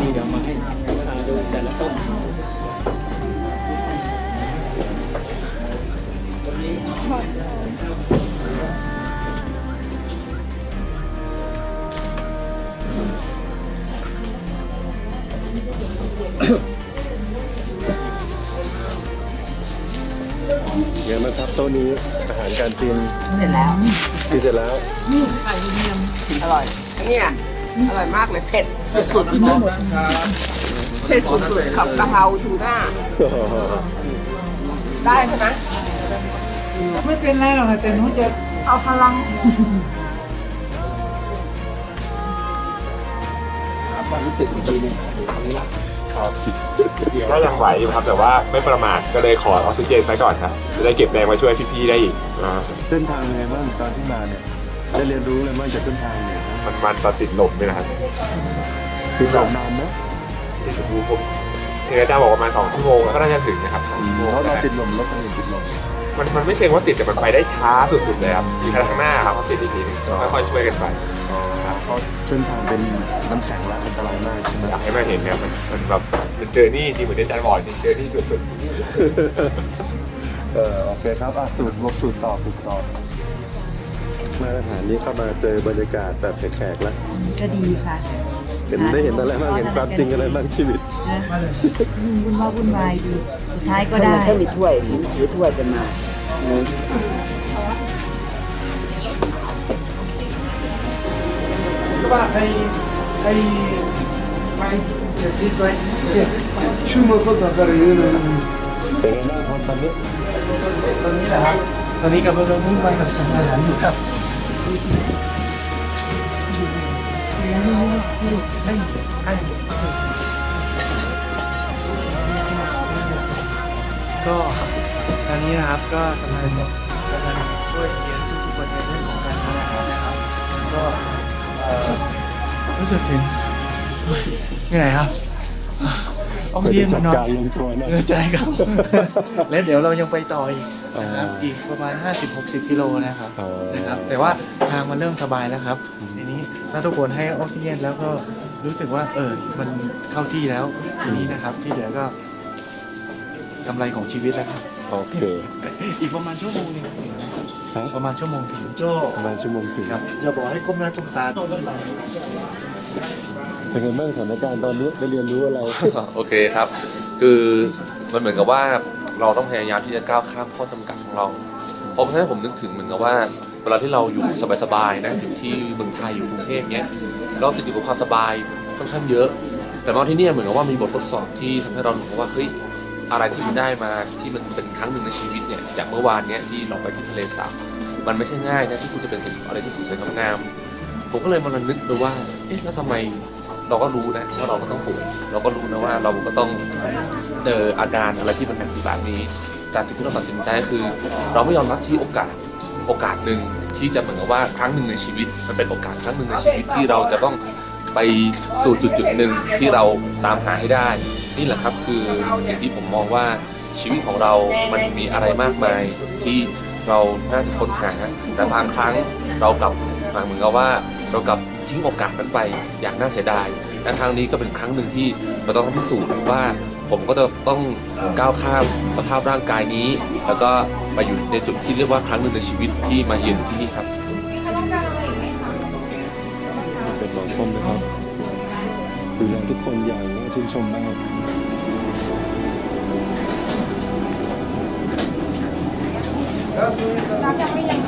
นี่เดี๋ยวมาให้ทานดูแต่ละต้นเดี๋ยวนะครับโต๊ะนี้อาหารการกินเสร็จแล้วกินเสร็จแล้วอร่อยเนี่ย อร่อยมากเลยเผ็ดสุดๆเผ็ดสุดๆกับกะเพราทูน่าได้ใช่ไหมไม่เป็นไรหรอกแต่หนูจะเอาพลังความรู้สึกอีกทีหนึงก็ยังไหวอยู่ครับแต่ว่าไม่ประมาทก็เลยขอออกซิเจนไว้ก่อนครับจะได้เก็บแรงมาช่วยพี่ๆได้อีกอ่าเส้นทางไงบ้างตอนที่มาเนี่ยได้เรียนรู้อะไรบ้างจากเส้นทางเนี่ย มันมันตอนติดลมเนี่ยนะครับคือแบบนานไหมติดลมผมเทเลจ้าบอกประมาณสองชั่วโมงก็น่าจะถึงนะครับสองชั่วโมงเพราะเราติดลมรถทางอื่นติดลมมันมันไม่เชิงว่าติดแต่มันไปได้ช้าสุดๆเลยครับมีทางหน้าครับเขาติดอีกทีหนึงค่อยๆช่วยกันไปเพราะเส้นทางเป็นน้ำแข็งและอันตรายมากใช่ไหมอยากให้มาเห็นเนี่ยมันมันแบบเป็นเจอร์นี่จริงเหมือนที่อาจารย์บอกจริงเจอร์นี่สุดเออโอเคครับอะสูตรลบสูตรต่อสูตรต่อ มาตรหานนี้เข้ามาเจอบรรยากาศแบบแขกๆแล้วก็ดีค่ะเห็นได้เห็นอะไรบ้างเห็นความจริงอะไรบ้างชีวิตนะวุ่นวายวุ่นวายดีสุดท้ายก็ได้เขามีถ้วยถือถ้วยกันมา các bạn thầy thầy may để xin vậy chưa mơ có thật là như thế này ตอนนี้แหละครับ ตอนนี้กำลังมุ่งมั่นกับสั่งอาหารอยู่ครับให้ให้ก็ตอนนี้นะครับก็กำลังกำลังช่วยเรียนทุกๆประเด็นเรื่องของการทำอาหารนะครับก็เอ่อรู้สึกถึงเฮ้ยเหนื่อยครับออกซิเจนมันน้อยการลงตัวนะเนื้อใจครับแล้วเดี๋ยวเรายังไปต่ออีก นะครับอ๋ออีอีกประมาณ 50-60กิโลนะครับอ๋อ นะครับ แต่ว่าทางมันเริ่มสบายแล้วครับทีนี้ถ้าทุกคนให้ออกซิเจนแล้วก็รู้สึกว่า เออ มันเข้าที่แล้วทีนี้นะครับ ที่เหลือก็กำไรของชีวิตแล้วครับ โอเคอีกประมาณชั่วโมงหนึงฮะประมาณชั่วโมงถึงประมาณชั่วโมงถึงครับ อย่าบอกให้ก้มหน้าก้มตาเป็นไงบ้างสถานการณ์ตอนนี้ได้เรียนรู้อะไร โอเคครับ คือมันเหมือนกับว่า เราต้องพยายามที่จะก้าวข้ามข้อจำกัดของเรา เพราะฉะนั้นผมนึกถึงเหมือนกับว่าเวลาที่เราอยู่สบายๆนะอยู่ที่เมืองไทยอยู่กรุงเทพเนี้ยเราติดอยู่กับความสบายค่อนข้างเยอะ แต่มาที่นี่เหมือนกับว่ามีบททดสอบที่ทำให้เรารู้ว่าเฮ้ยอะไรที่มันได้มาที่มันเป็นครั้งหนึ่งในชีวิตเนี่ยจากเมื่อวานเนี้ยที่เราไปที่ทะเลสาบมันไม่ใช่ง่ายนะที่คุณจะเป็นเห็นอะไรที่สวยงามผมก็เลยมาระลึกดูว่าเอ๊ะแล้วทำไม เราก็รู้นะว่าเราก็ต้องป่วยเราก็รู้นะว่าเราก็ต้องเจออาการอะไรที่มันหนักแบบนี้ แต่สิ่งที่เราตัดสินใจก็คือ เราไม่ยอมรับที่โอกาสโอกาสหนึ่งที่จะเหมือนกับว่าครั้งหนึ่งในชีวิต มันเป็นโอกาสครั้งหนึ่งในชีวิตที่เราจะต้องไปสู่จุดจุดหนึ่งที่เราตามหาให้ได้ นี่แหละครับคือสิ่งที่ผมมองว่าชีวิตของเรา มันมีอะไรมากมายที่เราน่าจะค้นหาแต่บางครั้งเรากลับเหมือนกับว่า เรากลับทิ้งโอกาสนั้นไปอย่างน่าเสียดายและครั้งนี้ก็เป็นครั้งหนึ่งที่เราต้องพิสูจน์ว่าผมก็จะต้องก้าวข้ามสภาพร่างกายนี้ แล้วก็ไปอยู่ในจุดที่เรียกว่าครั้งหนึ่งในชีวิตที่มาเยือนที่นี่ครับเป็นหมอส้มนะครับดูแลทุกคนอย่างน่าชื่นชมมากเ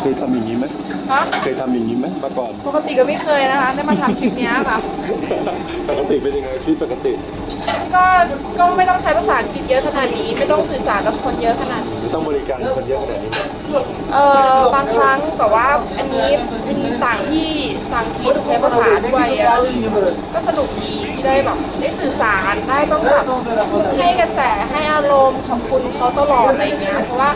เคยทำอย่างนี้ไหมคะเคยทำอย่างนี้ไหมมาก่อนปกติก็ไม่เคยนะคะ ได้มาทำคลิปเนี้ยค่ะ ปกติเป็นยังไงชีวิตปกติก็ก็ไม่ต้องใช้ภาษาอังกฤษเยอะขนาดนี้ ไม่ต้องสื่อสารกับคนเยอะขนาดนี้ ต้องบริการคนเยอะขนาดนี้ไหมเออบางครั้งแต่ว่าอันนี้เป็นต่างที่ต่างที่ต้องใช้ภาษาด้วยอะก็สนุกดีที่ได้แบบได้สื่อสารได้ต้องแบบให้กระแสให้อารมณ์ขอบคุณเขาตลอดอะไรอย่างเงี้ยเพราะว่า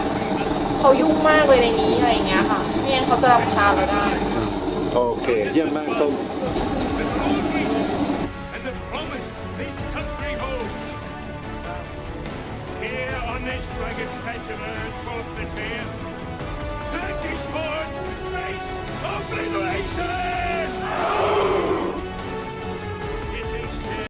เขายุ่งมากเลยในนี้อะไรอย่างเงี้ยค่ะไม่งั้นเขาจะรำคาญเราได้ โอเค เยี่ยมมากส้ม and the promise this country holds. Here on this rugged patch of earth,